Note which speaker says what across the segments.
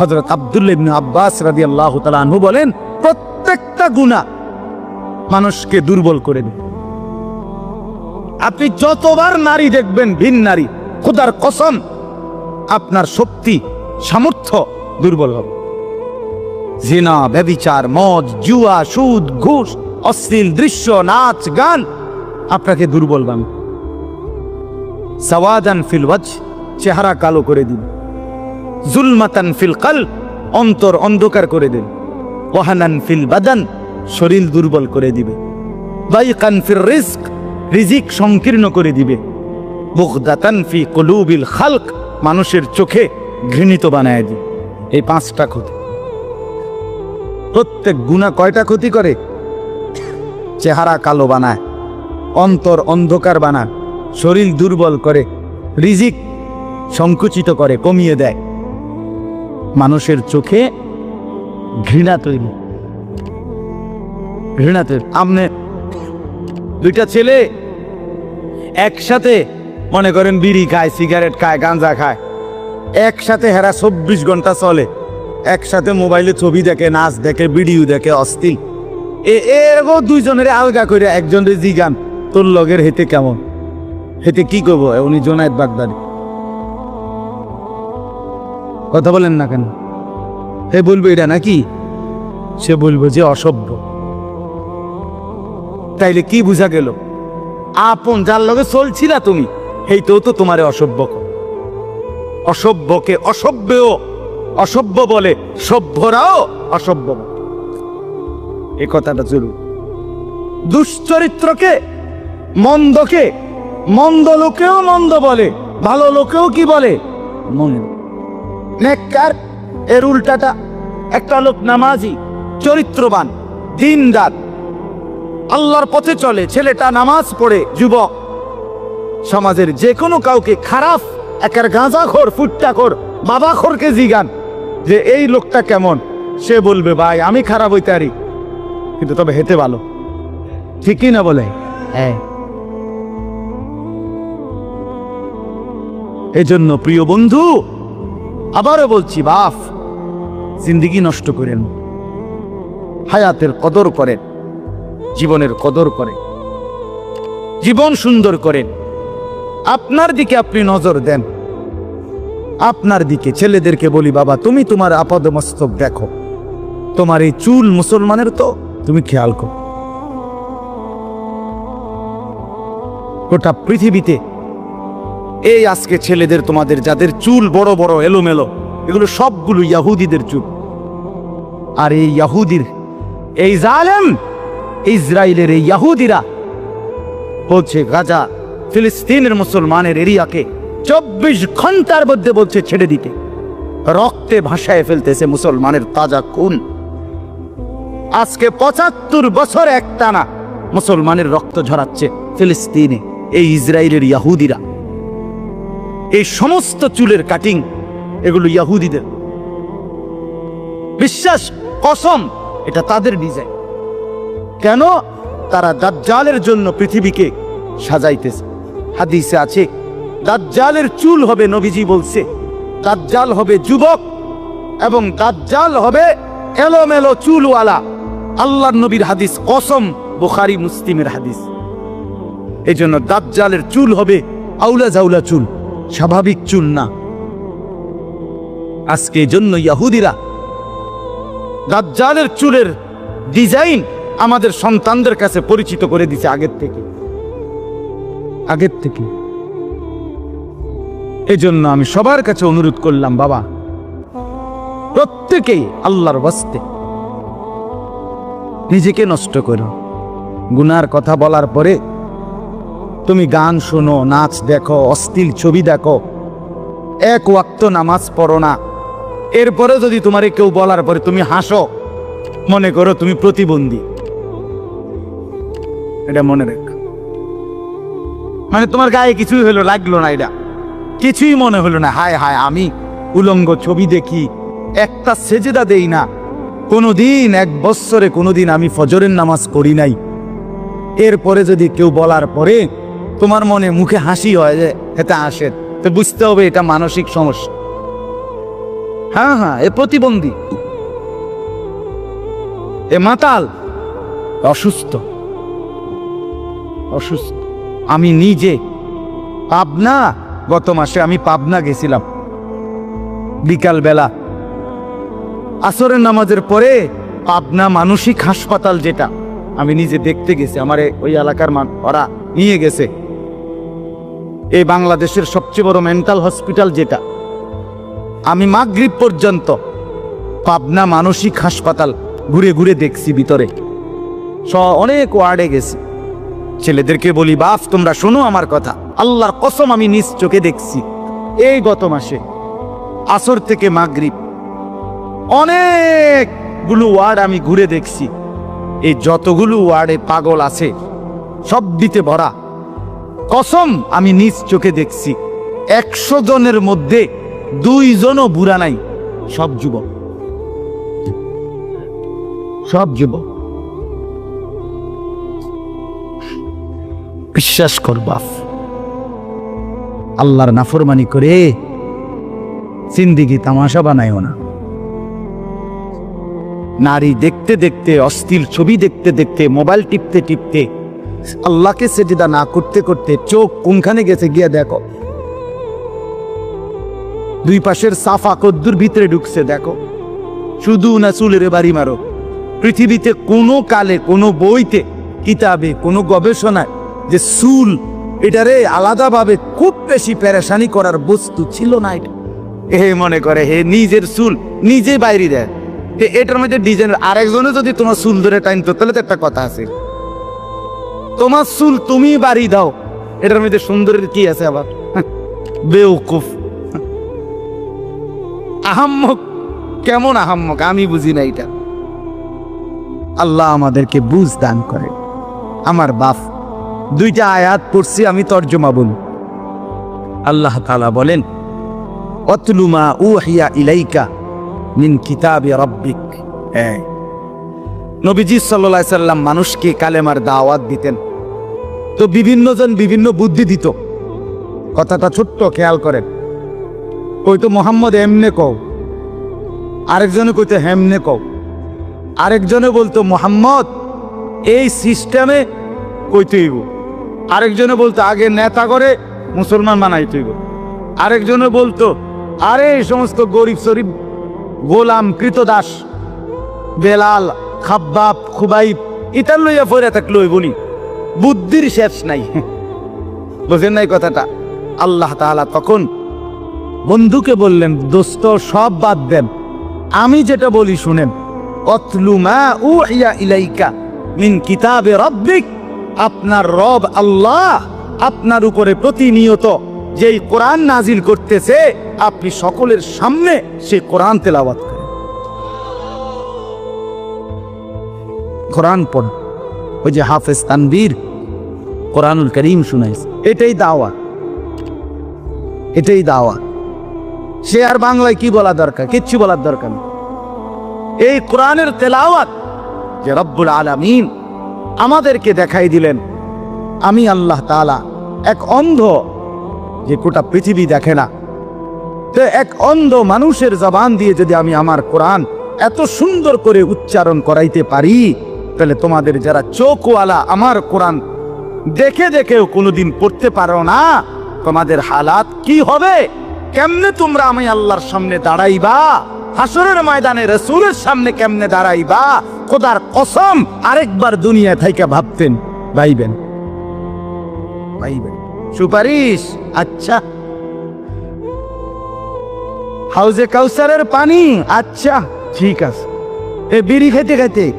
Speaker 1: হজরত আব্দুল্লাহ ইবনে আব্বাস রাদি আল্লাহ তালু বলেন, প্রত্যেকটা গুণা মানুষকে দুর্বল করে দেয়। আপনি যতবার নারী দেখবেন, ভিন নারী, খোদার কসম, আপনার শক্তি, সামর্থ্য দুর্বল হবে। জিনা ব্যবিচার মদ, জুয়া, সুদ, ঘুষ, অশ্লীল দৃশ্য, নাচ, গান আপনাকে দুর্বল বানাবে। সাওয়াদান ফিল ওয়াজ চেহারা কালো করে দিন জুলমাতান ফিল কাল, অন্তর অন্ধকার করে দিন। ওয়াহানান ফিল বাদান, শরীর দুর্বল করে দিবে। বাইকান ফির রিস্ক, রিজিক সংকীর্ণ করে দিবে। বুগদাতান ফি কলুবিল খালক, মানুষের চোখে ঘৃণিত বানায় দিবে। এই পাঁচটা ক্ষতি। প্রত্যেক গুণা কয়টা ক্ষতি করে? চেহারা কালো বানায়, অন্তর অন্ধকার বানায়, শরীর দুর্বল করে, রিজিক সংকুচিত করে, কমিয়ে দেয়। মানুষের চোখে ঘৃণা তৈরি। ঘৃণা তৈরি। আমনে দুইটা ছেলে একসাথে মনে করেন বিড়ি খায়, সিগারেট খায়, গাঁজা খায়, একসাথে হেরা চব্বিশ ঘণ্টা চলে, একসাথে মোবাইলে ছবি দেখে, নাচ দেখে, ভিডিও দেখে, অস্থির। এ, এরকম দুইজনের আলগা করে একজনের জিগান, তোর লগের হেতে কেমন? হেতে কি করব উনি জোনায়েদ বাগদারি কথা বলেন না কেন? হে বলব এটা নাকি? সে বলব যে অসভ্য। তাইলে কি বুঝা গেল? আপন যার লগে চলছিলা তুমি হেইতেও তো তোমারে অসভ্য। অসভ্যকে অসভ্যও, অসভ্য বলে সভ্যরাও অসভ্য। এ কথাটা জরুর দুশ্চরিত্রকে মন্দকে, মন্দ লোকেও মন্দ বলে, ভালো লোকেও কি বলে? মন্দ নেককার এর উল্টাটা একটা লোক নামাজি চরিত্রবান দিনদার। আল্লাহর পথে চলে ছেলেটা নামাজ পড়ে যুবক। সমাজের যে কোনো কাউকে খারাপ একের গাঁজা খোর ফুটটা খোর বাবা খোরকে জিগান যে এই লোকটা কেমন? সে বলবে ভাই আমি খারাপ হইতে পারি। কিন্তু তবে হেতে ভালো। ঠিকই না বলে? হ্যাঁ। এজন্য প্রিয় বন্ধু আবারও বলছি বাপ জিন্দিগি নষ্ট করেন, হায়াতের কদর করেন, জীবনের কদর করেন, জীবন সুন্দর করেন। আপনার দিকে আপনি নজর দেন, আপনার দিকে। ছেলেদেরকে বলি, বাবা, তুমি তোমার আপদ মস্তক দেখো। তোমার এই চুল মুসলমানের তো, তুমি খেয়াল করো। গোটা পৃথিবীতে এই আজকে ছেলেদের তোমাদের, যাদের চুল বড় বড়, এলোমেলো, এগুলো সবগুলো ইয়াহুদিদের চুল। আর এই ইয়াহুদির, এই জালেম ইসরায়েলের এই ইয়াহুদিরা বলছে, গাজা ফিলিস্তিনের মুসলমানের এরিয়াকে চব্বিশ ঘণ্টার মধ্যে বলছে ছেড়ে দিতে। রক্তে ভাসায় ফেলতেছে মুসলমানের তাজা খুন। আজকে পঁচাত্তর বছর একটানা মুসলমানের রক্ত ঝরাচ্ছে ফিলিস্তিনে, এই ইসরায়েলের ইয়াহুদিরা। এই সমস্ত চুলের কাটিং এগুলো ইয়াহুদিদের। বিশ্বাস, কসম, এটা তাদের ডিজাইন কেন? তারা দাজ্জালের জন্য পৃথিবীকে সাজাইতেছে। হাদিসে আছে, দাজ্জালের চুল হবে নবীজি বলছে, দাজ্জাল হবে যুবক এবং দাজ্জাল হবে এলোমেলো চুলওয়ালা। আল্লাহ নবীর হাদিস কসম, বোখারি, মুসলিমের হাদিস। এই জন্য দাজ্জালের চুল হবে আউলা জাউলা চুল। স্বাভাবিক চুল না। আজকে জন্য ইয়াহুদিরা দাজ্জালের চুলের ডিজাইন আমাদের সন্তানদের কাছে পরিচিত করে দিছে আগের থেকে। আগের থেকে। এই জন্য আমি সবার কাছে অনুরোধ করলাম, বাবা, প্রত্যেকেই আল্লাহর বস্তে নিজেকে নষ্ট করো। গুনার কথা বলার পরে তুমি গান শোনো, নাচ দেখো অস্থির ছবি দেখো। এক ওয়াক্ত নামাজ পড়ো না। এরপরে যদি তোমারে কেউ বলার পরে তুমি হাসো, মনে করো তুমি প্রতিবন্ধী। এটা মনে রেখ। মানে তোমার গায়ে কিছুই হলো, লাগল না এটা। কিছুই মনে হলো না, হায় হায়, আমি উলঙ্গ ছবি দেখি, একটা সেজেদা দেই না। কোনোদিন, এক বৎসরে কোনোদিন আমি ফজরের নামাজ করি নাই। এরপরে যদি কেউ বলার পরে তোমার মনে মুখে হাসি হয় যে এটা আসে, তো বুঝতে হবে এটা মানসিক সমস্যা। হ্যাঁ হ্যাঁ এ প্রতিবন্ধী। এ মাতাল। অসুস্থ। অসুস্থ। আমি নিজে। পাবনা, গত মাসে আমি পাবনা গেছিলাম। বিকাল বেলা। আসরের নামাজের পরে পাবনা মানসিক হাসপাতাল যেটা, আমি নিজে দেখতে গেছি। আমার ওই এলাকার মান ওরা নিয়ে গেছে। এই বাংলাদেশের সবচেয়ে বড় মেন্টাল হসপিটাল যেটা। আমি মাগরিব পর্যন্ত পাবনা মানসিক হাসপাতাল ঘুরে ঘুরে দেখছি ভিতরে। স অনেক ওয়ার্ডে গেছি। ছেলেদেরকে বলি, বাপ, তোমরা শোনো আমার কথা। আল্লাহর কসম আমি নিজ চোখে দেখছি। এই গত মাসে আসর থেকে মাগরিব অনেকগুলো ওয়ার্ড আমি ঘুরে দেখছি। এই যতগুলো ওয়ার্ডে পাগল আছে, সব দিতে ভরা। কসম আমি নিজ চোখে দেখছি। একশো জনের মধ্যে দুইজনও বুড়া নাই, সব যুবক। সব যুবক। বিশ্বাস কর আল্লাহর নাফরমানি করে সিন্দিগি তামাশা বানায়ও না। নারী দেখতে দেখতে, অস্থির ছবি দেখতে দেখতে, মোবাইল টিপতে টিপতে আল্লাহকে সেজিদা না করতে করতে চোখ কোনখানে গেছে গিয়ে দেখো। দুই পাশের সাফা কদ্দুর ভিতরে ঢুকছে, দেখো। শুধু না চুলের বাড়ি মারো। পৃথিবীতে কোনো কালে, কোনো বইতে, কিতাবে, কোনো গবেষণায় যে চুল, এটারে আলাদাভাবে খুব বেশি প্যারাসানি করার বস্তু ছিল না এটা। হে মনে করে, হে নিজের চুল, নিজে বাইরে দেয়। এটার মধ্যে ডিজাইন আরেকজনে যদি তোমার চুল ধরে টাইনতো তাহলে তো একটা কথা আছে। তোমার চুল তুমি বাড়ি দাও। এটার মধ্যে সুন্দরের কি আছে আবার? বেউকুফ। আহাম্মক। কেমন আহাম্মক? আমি বুঝি না এটা। আল্লাহ আমাদেরকে বুঝ দান করে। আমার বাপ, দুইটা আয়াত পড়ছি, আমি তর্জমা বলি। আল্লাহ তাআলা বলেন অতলুমা উহিয়া ইলাইকা মিন কিতাবে রব্বিক। হ্যাঁ। নবীজি সাল্লাল্লাহু সাল্লাম মানুষকে কালেমার দাওয়াত দিতেন। তো বিভিন্ন জন বিভিন্ন বুদ্ধি দিত। কথাটা ছোট্ট খেয়াল করেন। ওই তো মোহাম্মদ এমনে কও। আরেকজনে কইতো হেমনে কও। আরেকজনে বলতো, মোহাম্মদ, এই সিস্টেমে কইতেইব আরেকজনে বলতো, আগে নেতা করে মুসলমান বানাইতেইব আরেকজনে বলতো, আরে এই সমস্ত গরিব শরীফ গোলাম কৃতদাস, বেলাল খাব্বাব, খুবাইব, ইতার লইয়া ফইরা থাকল বলি বুদ্ধির শেষ নাই। বোঝেন নাই কথাটা? আল্লাহ তাআলা তখন বন্ধুকে বললেন, দোস্ত, সব বাদ দেন। আমি যেটা বলি শুনেন। অতলু মা উহিয়া ইলাইকা মিন কিতাবে রব্বিক। আপনার রব আল্লাহ, আপনার উপরে প্রতিনিয়ত যেই কোরআন নাজিল করতেছে, আপনি সকলের সামনে সেই কোরআন তেলাওয়াত করেন। কোরআন পড়। ওই যে হাফেজ তানবীর কোরআনুল করিম শুনাইছে। এটাই দাওয়া। এটাই দাওয়া। সে আর বাংলায় কি বলা দরকার? কিচ্ছু বলার দরকার নেই এই কোরআনের তেলাওয়াত যে রব্বুল আলামিন আমাদেরকে দেখাই দিলেন, আমি আল্লাহ তাআলা এক অন্ধ যে গোটা পৃথিবী দেখে না তো এক অন্ধ মানুষের জবান দিয়ে যদি আমি আমার কোরআন এত সুন্দর করে উচ্চারণ করাইতে পারি তাহলে তোমাদের যারা চোখওয়ালা, আমার কোরআন দেখে দেখেও কোনোদিন পড়তে পারো না, তোমাদের হালাত কি হবে? কেমনে তোমরা আমি আল্লাহর সামনে দাঁড়াইবা? হাসরের ময়দানে রসুলের সামনে কেমনে দাঁড়াইবা? খোদার কসম, আরেকবার দুনিয়া থেকে ভাবতেন, ভাইবেন। ভাইবেন। সুপারিশ? আচ্ছা। হাউজে কাউসারের পানি? আচ্ছা ঠিক আছে। এ বিড়ি খেতে খেতে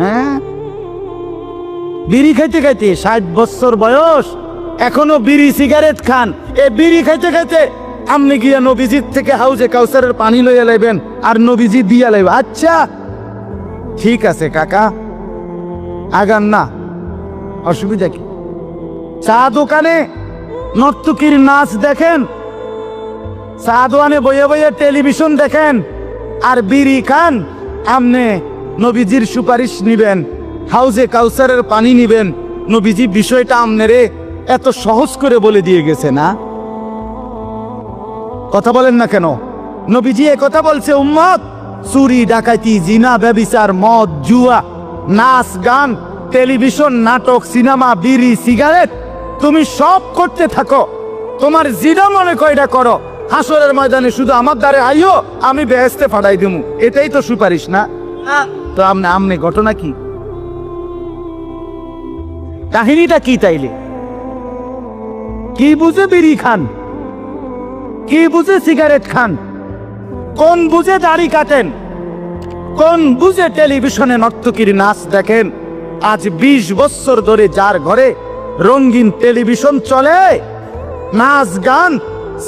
Speaker 1: হ্যাঁ? বিড়ি খাইতে খাইতে ষাট বছর বয়স, এখনও বিড়ি সিগারেট খান। এ বিড়ি খাইতে খাইতে আপনি গিয়া নবীজির থেকে হাউজে কাউসারের পানি লইয়া লাইবেন আর নবীজি দিয়া লাইব। আচ্ছা ঠিক আছে কাকা, আগান না, অসুবিধা কি? চা দোকানে নর্তকীর নাচ দেখেন, চা দোকানে বইয়ে বইয়ে টেলিভিশন দেখেন, আর বিড়ি খান, আমনে নবীজির সুপারিশ নিবেন, হাউজে কাউসারের পানি নিবেন। নবীজি বিষয়টা আমনেরে এত সহজ করে বলে দিয়ে গেছে না? কথা বলেন না কেন? নবীজি কথা বলছে, উম্মত! চুরি, ডাকাতি, জিনা, ব্যবিচার, মদ, জুয়া, নাচ, গান, টেলিভিশন, নাটক, সিনেমা, বিড়ি, সিগারেট, তুমি সব করতে থাকো। তোমার জিনা মনে কয়টা করো? হাসরের ময়দানে শুধু আমার দ্বারে আইও, আমি বেহেস্তে ফাটাই দিমু। এটাই তো সুপারিশ না? তো আমনে আমনে ঘটনা কি? কাহিনীটা কি তাইলে? কি বুঝে বিড়ি খান? কি বুঝে সিগারেট খান? কোন বুঝে দাড়ি কাটেন? কোন বুঝে টেলিভিশনে নর্তকীর নাচ দেখেন? আজ ২০ বছর ধরে যার ঘরে রঙিন টেলিভিশন চলে, নাচ, গান,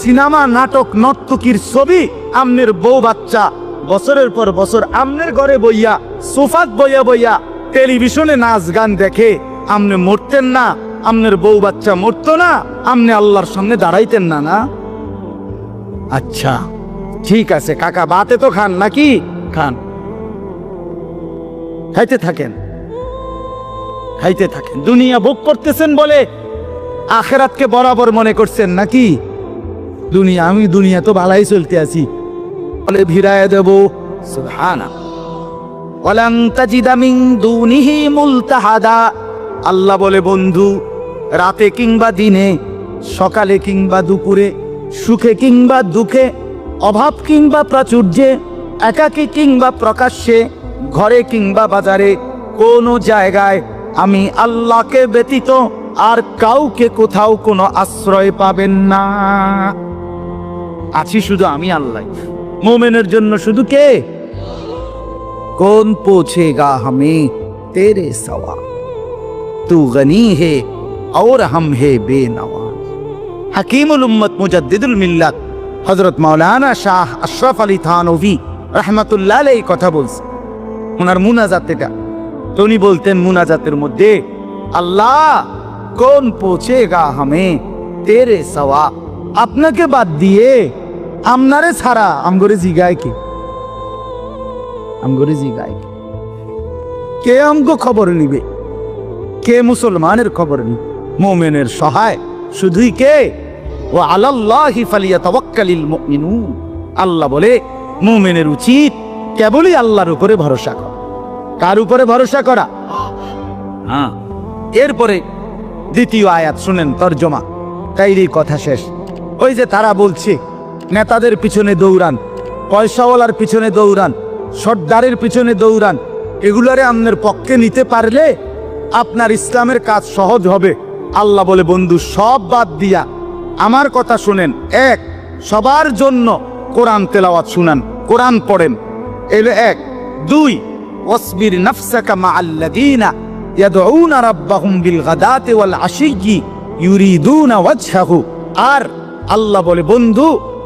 Speaker 1: সিনেমা, নাটক, নর্তকীর ছবি, আমনের বউ বাচ্চা বছরের পর বছর আমনের ঘরে বইয়া, সোফাত বইয়া বইয়া টেলিভিশনে নাচ গান দেখে, আমনে মরতেন না, আমনের বউ বাচ্চা মরতো না, আমনে আল্লাহর সামনে দাঁড়াইতেন না না? আচ্ছা ঠিক আছে, কাকা বাতে তো খান নাকি? খান। খাইতে থাকেন। খাইতে থাকেন। দুনিয়া ভোগ করতেছেন বলে আখেরাতকে বরাবর মনে করছেন নাকি? দুনিয়া, আমি দুনিয়া তো ভালাই চলতে আছি। বলে ভিড়ায় দেব। মুলতাহাদা। আল্লাহ বলে, বন্ধু, রাতে কিংবা দিনে, সকালে কিংবা দুপুরে, সুখে কিংবা দুঃখে, অভাব কিংবা প্রাচুর্যে, একাকী কিংবা প্রকাশ্যে, ঘরে কিংবা বাজারে, কোনো জায়গায় আমি আল্লাহকে ব্যতীত আর কাউকে কোথাও কোনো আশ্রয় পাবেন না। আছি শুধু আমি আল্লাহ। মোমেনের জন্য শুধু কে कौन पूछेगा हमें तेरे सवा तू गनी है और हम है बेनवा हकीमुल उम्मत मुजद्दिदुल मिल्लत হজরত মাওলানা শাহ আশরাফ আলী থানভি রহমতুল্লাহ এই কথা বলছে ওনার মুনাজাত এটা তো উনি বলতেন মুনাজাতের মধ্যে আল্লাহ কোন পৌঁছেগা হামে তেরে সওয়া আপনাকে বাদ দিয়ে আমনারে ছাড়া আমগরে জিগায় কি? আমগরে জিগায় কি? কে আমগো খবর নিবে? কে মুসলমানের খবর নিবে? মোমেনের সহায় শুধুই কে? ও মুমিনুন। আল্লাহ বলে মুমিনের উচিত কেবলই আল্লাহর উপরে ভরসা করা। কার উপরে ভরসা করা? হ্যাঁ। এরপরে দ্বিতীয় আয়াত শুনেন তর্জমা। তাইরই কথা শেষ। ওই যে তারা বলছে নেতাদের পিছনে দৌড়ান, পয়সাওয়ালার পিছনে দৌড়ান, সর্দারের পিছনে দৌড়ান। এগুলারে আপনার পক্ষে নিতে পারলে আপনার ইসলামের কাজ সহজ হবে। আল্লাহ বলে, বন্ধু, সব বাদ দিয়া আমার কথা শুনেন। এক, সবার জন্য কোরআন তেলাওয়াত শুনান, কোরআন পড়েন। এলো এক। দুই অসবির নাফসাকা মাআল্লাযীনা ইয়াদউনা রাব্বাহুম বিল গাদাতি ওয়াল আশিয়্যি ইউরিদুনা ওয়াজহাহু। আর আল্লাহ বলে, বন্ধু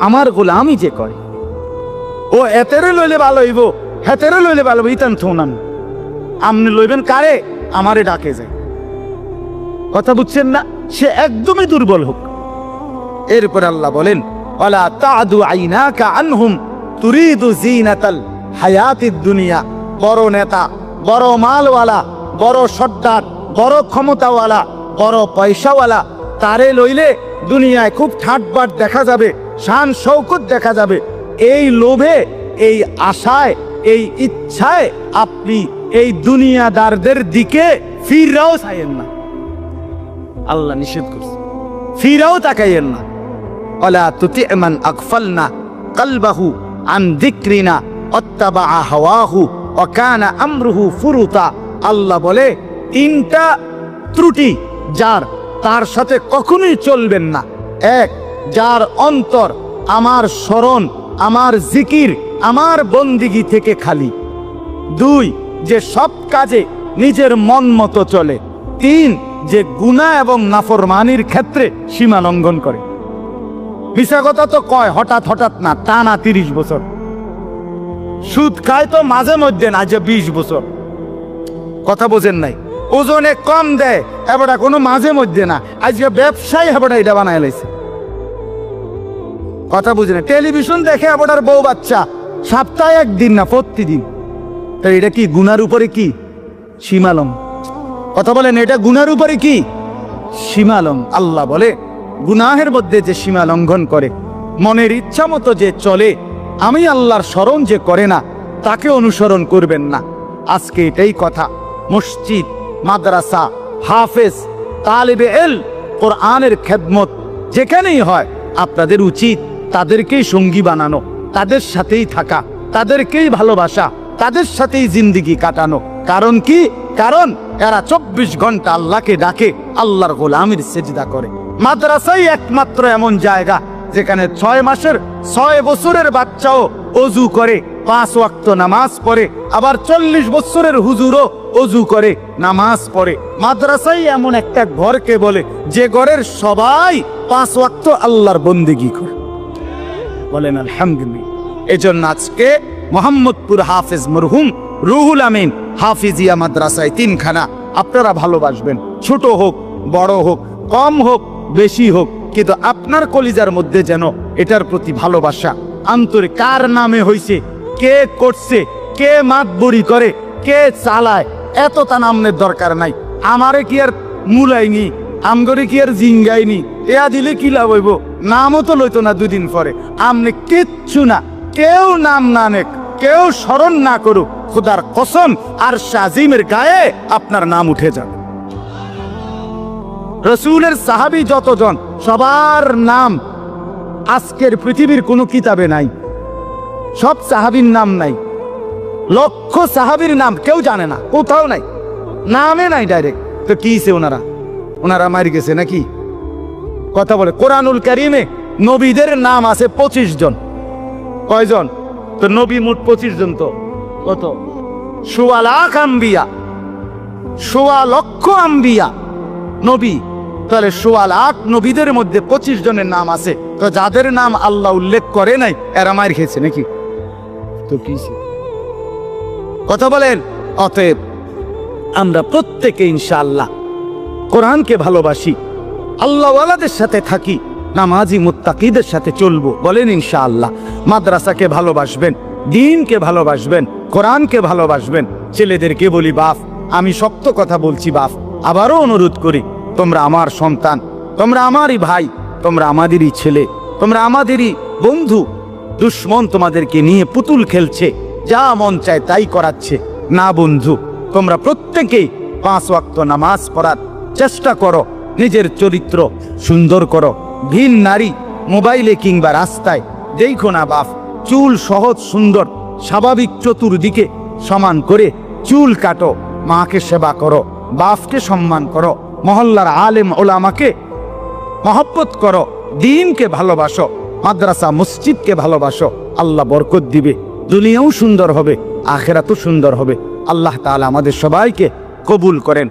Speaker 1: আমার গোলামি যে করে। ও এতেরে লইলে ভালো হইব হেতেরে লইলে ভালো হইব, ইতান থৌনান আপনি লইবেন কারে? আমারে ডাকে যায়। কথা বুঝছেন না? সে একদমই দুর্বল হোক। এরপর আল্লাহ বলেন, ওয়ালা তাদু আইনাকা আনহুম তুরিদু জিনাতাল হায়াতিদ দুনিয়া। বড় নেতা, বড় মালওয়ালা, বড় সর্দার, বড় ক্ষমতাওয়ালা, বড় পয়সাওয়ালা, তারে লইলে দুনিয়ায় খুব ঠাটবাট দেখা যাবে। শান শৌকত দেখা যাবে। এই লোভে এই আশায় এই ইচ্ছায় আপনি এই দুনিয়াদারদের দিকে ফিররাও চাইেন না। আল্লাহ নিষেধ করছে। ফিরাও তাকাইয়েন না। ওলা তুতি মান আকফালনা কলবাহু আন যিকরিনা অত্তাবা হাওয়াহু অকানা আমরুহু ফুরুতা। আল্লাহ বলে তিনটা ত্রুটি যার তার সাথে কখনোই চলবেন না। এক যার অন্তর আমার স্মরণ, আমার জিকির, আমার বন্দিগি থেকে খালি। দুই, যে সব কাজে নিজের মন মতো চলে। তিন, যে গুণা এবং নাফরমানির ক্ষেত্রে সীমা লঙ্ঘন করে। মিশা তো কয়, হঠাৎ হঠাৎ না, টানা তিরিশ বছর। সুদ খায় তো মাঝে মধ্যে না, যে বিশ বছর। কথা বোঝেন নাই। ওজনে কম দেয় এবারটা কোনো মাঝে মধ্যে না। আজকে ব্যবসায়ী এবারটা এটা বানায় লাইছে। কথা বুঝে না। টেলিভিশন দেখে এবারটার বউ বাচ্চা। সপ্তাহে একদিন না, প্রতিদিন। তো এটা কি, গুনার উপরে কি? সীমালম কথা বলেন, এটা গুনার উপরে কি? সীমালম আল্লাহ বলে, গুনাহের মধ্যে যে সীমা লঙ্ঘন করে, মনের ইচ্ছা মতো যে চলে, আমি আল্লাহর স্মরণ যে করে না, তাকে অনুসরণ করবেন না। আজকে এটাই কথা। মসজিদ, মাদ্রাসা, হাফেজ, তালিবে এল, কোরআনের খেদমত, যেখানেই হয়, আপনাদের উচিত তাদেরকেই সঙ্গী বানানো, তাদের সাথেই থাকা, তাদেরকেই ভালোবাসা, তাদের সাথেই জিন্দিগি কাটানো। কারণ কি? কারণ এরা চব্বিশ ঘণ্টা আল্লাহকে ডাকে, আল্লাহর গোলামির সেজদা করে। মাদ্রাসাই একমাত্র এমন জায়গা যেখানে ছয় মাসের, ছয় বছরের বাচ্চাও অজু করে, পাঁচ ওয়াক্ত নামাজ পড়ে, আবার চল্লিশ বছরের হুজুরও অজু করে, নামাজ পড়ে। মাদ্রাসাই এমন একটা ঘরকে বলে, যে ঘরের সবাই পাঁচ ওয়াক্ত আল্লাহর বন্দিগি করে। বলেন, আলহামদুলিল্লাহ। এজন্য আজকে মোহাম্মদপুর হাফেজ মরহুম রুহুল আমিন হাফিজিয়া মাদ্রাসায় তিনখানা। আপনারা ভালোবাসবেন, ছোট হোক, বড় হোক, কম হোক, বেশি হোক, কিন্তু আপনার কলিজার মধ্যে যেন এটার প্রতি ভালোবাসা, আন্তরিক, কার নামে হইছে, কে করছে, কে মাতবরি করে, কে চালায় এত তা নামের দরকার নাই। আমারে কি আর মূলাইনি আমগরে কি আর জিঙ্গাইনি? এয়া দিলে কি লাভ হইব? নামও তো লইতো না দুদিন পরে। আমনে কিচ্ছু না। কেউ নাম না নেক। কেউ স্মরণ না করুক। খুদার কসম আর শাজিমের গায়ে আপনার নাম উঠে যাবে রসুলের সাহাবি যতজন, সবার নাম আজকের পৃথিবীর কোনো কিতাবে নাই। সব সাহাবির নাম নাই। লক্ষ সাহাবির নাম কেউ জানে না। কোথাও নাই। নামে নাই ডাইরেক্ট। তো কিছে ওনারা? ওনারা মারি গেছে নাকি? কথা বলে, কোরআনুল কারিমে নবীদের নাম আছে পঁচিশ জন। কয়জন? তো নবী মোট পঁচিশ জন তো। কত? সোয়া লাখ আম্বিয়া। সোয়া লক্ষ আম্বিয়া নবী। তাহলে সোয়া লাখ নবীদের মধ্যে পঁচিশ জনের নাম আছে। তো যাদের নাম আল্লাহ উল্লেখ করে নাই, এরা মার খেয়েছে নাকি? তো কি কথা বলেন, অতএব আমরা প্রত্যেকে ইনশাআল্লাহ কোরআনকে ভালোবাসি। আল্লাহওয়ালাদের সাথে থাকি, নামাজি মুত্তাকিদের সাথে চলবো, বলেন ইনশাআল্লাহ। মাদ্রাসাকে ভালোবাসবেন, দিনকে ভালোবাসবেন, কোরআনকে ভালোবাসবেন। ছেলেদেরকে বলি, বাপ, আমি শক্ত কথা বলছি, বাপ, আবারও অনুরোধ করি, তোমরা আমার সন্তান, তোমরা আমারই ভাই, তোমরা আমাদেরই ছেলে, তোমরা আমাদেরই বন্ধু। দুশ্মন তোমাদেরকে নিয়ে পুতুল খেলছে, যা মন চায় তাই করাচ্ছে। না বন্ধু, তোমরা প্রত্যেকেই পাঁচ ওয়াক্ত নামাজ পড়ার চেষ্টা করো, নিজের চরিত্র সুন্দর করো। ভিন নারী মোবাইলে কিংবা রাস্তায় দেখো না বাপ, চুল সহজ সুন্দর, স্বাভাবিক চতুর্দিকে সমান করে চুল কাটো, মাকে সেবা করো, বাপকে সম্মান করো, মহল্লার আলেম ওলামাকে মহব্বত করো, দিনকে ভালোবাসো, মাদ্রাসা, মসজিদকে ভালোবাসো, আল্লাহ বরকত দিবে, দুনিয়াও সুন্দর হবে, আখেরাতও সুন্দর হবে। আল্লাহ তাআলা আমাদের সবাইকে কবুল করেন।